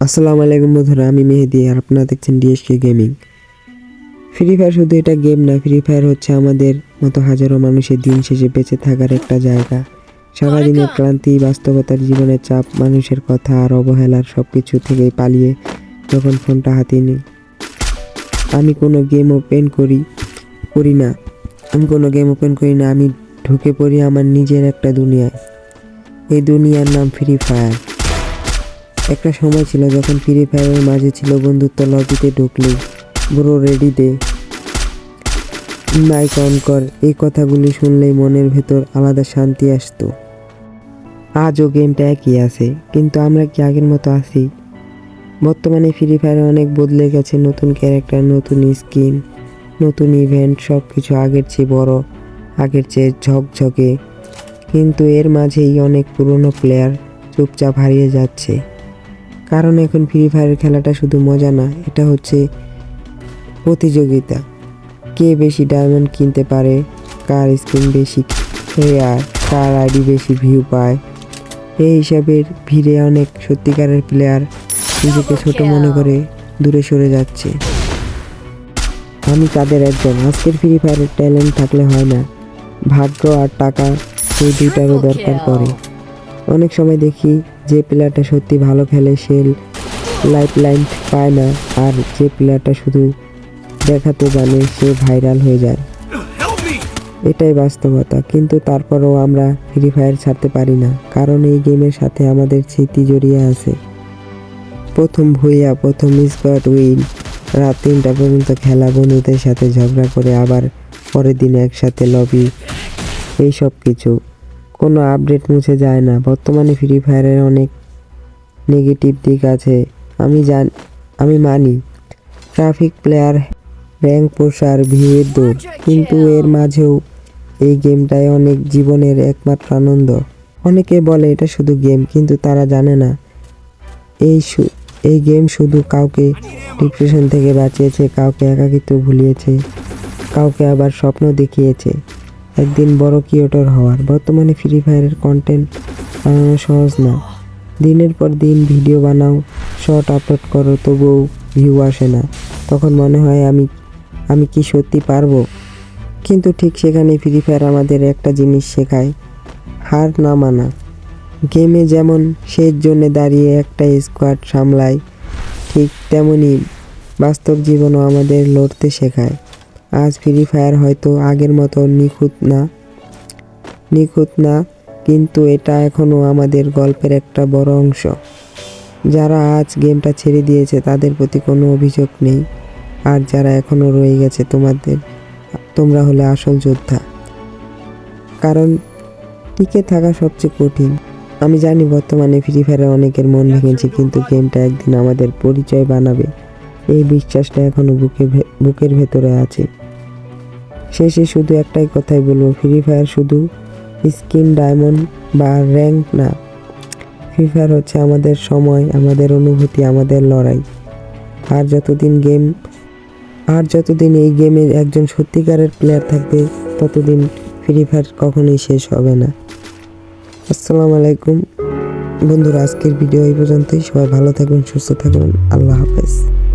আসসালামু আলাইকুম বন্ধুরা আমি মেহেদি আর আপনারা দেখছেন ডিএসকে গেমিং ফ্রি ফায়ার শুধু এটা গেম না ফ্রি ফায়ার হচ্ছে আমাদের মতো হাজারো মানুষের দিন শেষে বেঁচে থাকার একটা জায়গা। সারাদিনের ক্লান্তি বাস্তবতার জীবনের চাপ মানুষের কথা আর অবহেলার সব কিছু থেকে পালিয়ে যখন ফোনটা হাতে নিই। আমি কোনো গেম ওপেন করি করি না। আমি কোনো গেম ওপেন করি না আমি ঢুকে পড়ি আমার নিজের একটা দুনিয়ায়। এই দুনিয়ার নাম ফ্রি ফায়ার একটা সময় ছিল যখন ফ্রি ফায়ারের মাঝে ছিল বন্ধুত্ব লবিতে ঢুকলে ব্রো রেডি দে। মাইক অন কর। এই কথাগুলি শুনলেই মনের ভেতর আলাদা শান্তি আসতো। আজও গেমটা একই আছে, কিন্তু আমরা কি আগের মতো আছি? বর্তমানে ফ্রি ফায়ারে অনেক বদলে গেছে নতুন ক্যারেক্টার নতুন স্কিন নতুন ইভেন্ট সব কিছু আগের চেয়ে বড়, আগের চেয়ে ঝকঝকে। কিন্তু এর মাঝেই অনেক পুরনো প্লেয়ার চুপচাপ হারিয়ে যাচ্ছে। কারণ এখন ফ্রি ফায়ার খেলাটা শুধু মজা না এটা হচ্ছে প্রতিযোগিতা। কে বেশি ডায়মন্ড কিনতে পারে কার স্কিন বেশি আর কার আইডি বেশি ভিউ পায় এই হিসাবের ভিড়ে অনেক সত্যিকারের প্লেয়ার নিজেকে ছোট মনে করে দূরে সরে যাচ্ছে। আমি তাদের একজন আজকের ফ্রি ফায়ারের ট্যালেন্ট থাকলে হয় না। ভাগ্য আর টাকা এই দুইটারও দরকার পড়ে। অনেক সময় দেখি যে প্লেয়ারটা সত্যি ভালো খেলে সে লাইফ লাইন পায় না, আর যে প্লেয়ারটা শুধু দেখাতে জানে সে ভাইরাল হয়ে যায়। এটাই বাস্তবতা, কিন্তু তারপরেও আমরা ফ্রি ফায়ার ছাড়তে পারি না, কারণ এই গেমের সাথে আমাদের স্মৃতি জড়িয়ে আছে। প্রথম ভুইয়া, প্রথম স্কোয়াড উইন রাত তিনটা পর্যন্ত খেলা, বন্ধুদের সাথে ঝগড়া করে আবার পরের দিন একসাথে লবি এই সব কিছু কোনো আপডেট মুছে যায় না। বর্তমানে ফ্রি ফায়ারের অনেক নেগেটিভ দিক আছে। আমি জান, আমি মানি ট্রাফিক প্লেয়ার র্যাঙ্ক প্রসার ভিড়ের দৌড় কিন্তু এর মাঝেও এই গেমটাই অনেক জীবনের একমাত্র আনন্দ। অনেকে বলে এটা শুধু গেম কিন্তু তারা জানে না। এই এই গেম শুধু কাউকে ডিপ্রেশন থেকে বাঁচিয়েছে, কাউকে একাকিত্ব ভুলিয়েছে, কাউকে আবার স্বপ্ন দেখিয়েছে। একদিন বড় কিওটর হওয়ার। বর্তমানে ফ্রি ফায়ারের কন্টেন্ট বানানো সহজ না। দিনের পর দিন ভিডিও বানাও শর্ট আপলোড করো, তবুও ভিউ আসে না। তখন মনে হয় আমি আমি কি সত্যি পারব? কিন্তু ঠিক সেখানে ফ্রি ফায়ার আমাদের একটা জিনিস শেখায়, হার না মানা। গেমে যেমন শেষ জন্য দাঁড়িয়ে একটা স্কোয়াড সামলায়, ঠিক তেমনই বাস্তব জীবনও আমাদের লড়তে শেখায়। আজ ফ্রি ফায়ার হয়তো আগের মতো নিখুঁত না। নিখুঁত না, কিন্তু এটা এখনও আমাদের গল্পের একটা বড় অংশ। যারা আজ গেমটা ছেড়ে দিয়েছে, তাদের প্রতি কোনো অভিযোগ নেই। আর যারা এখনও রয়ে গেছে, তোমাদের, তোমরা হলে আসল যোদ্ধা। কারণ টিকে থাকা সবচেয়ে কঠিন। আমি জানি বর্তমানে ফ্রি ফায়ারে অনেকের মন ভেঙেছে, কিন্তু গেমটা একদিন আমাদের পরিচয় বানাবে। এই বিশ্বাসটা এখনও বুকে বুকের ভেতরে আছে। শেষে শুধু একটাই কথাই বলব ফ্রি ফায়ার শুধু স্কিন ডায়মন্ড বা র্যাঙ্ক না। ফ্রি ফায়ার হচ্ছে আমাদের সময়, আমাদের অনুভূতি, আমাদের লড়াই। আর যতদিন গেম আর যতদিন এই গেমে একজন সত্যিকারের প্লেয়ার থাকবে, ততদিন ফ্রি ফায়ার কখনোই শেষ হবে না। আসসালামু আলাইকুম। বন্ধুরা, আজকের ভিডিও এই পর্যন্তই। সবাই ভালো থাকবেন সুস্থ থাকবেন আল্লাহ হাফেজ।